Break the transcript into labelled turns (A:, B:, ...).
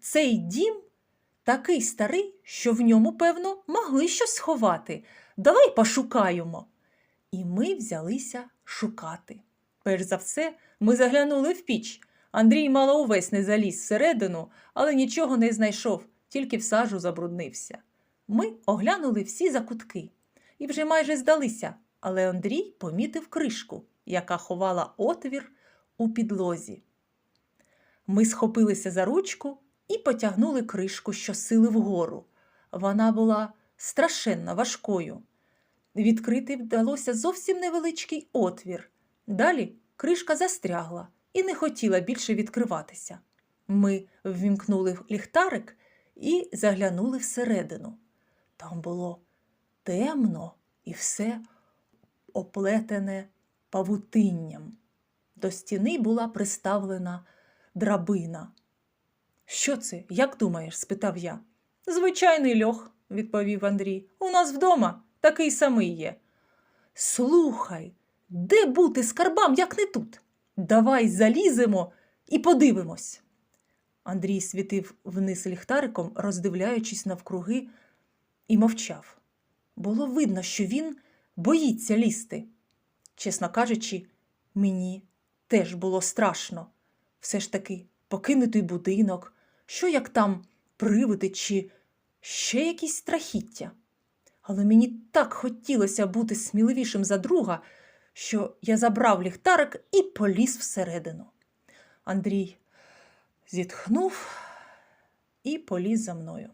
A: Цей дім такий старий, що в ньому, певно, могли щось сховати. Давай пошукаємо. І ми взялися шукати. Перш за все, ми заглянули в піч. Андрій мало увесь не заліз всередину, але нічого не знайшов, тільки в сажу забруднився. Ми оглянули всі закутки і вже майже здалися, але Андрій помітив кришку, яка ховала отвір у підлозі. Ми схопилися за ручку і потягнули кришку щосили вгору. Вона була страшенно важкою. Відкрити вдалося зовсім невеличкий отвір. Далі кришка застрягла і не хотіла більше відкриватися. Ми ввімкнули ліхтарик і заглянули всередину. Там було темно і все оплетене павутинням. До стіни була приставлена драбина. Що це, як думаєш? спитав я. Звичайний льох, відповів Андрій. У нас вдома такий самий є. Слухай, де бути скарбам, як не тут? Давай заліземо і подивимось. Андрій світив вниз ліхтариком, роздивляючись навкруги, і мовчав. Було видно, що він боїться лізти. Чесно кажучи, мені теж було страшно. Все ж таки покинутий будинок, що як там привиди чи ще якісь страхіття. Але мені так хотілося бути сміливішим за друга, що я забрав ліхтарик і поліз всередину. Андрій зітхнув і поліз за мною.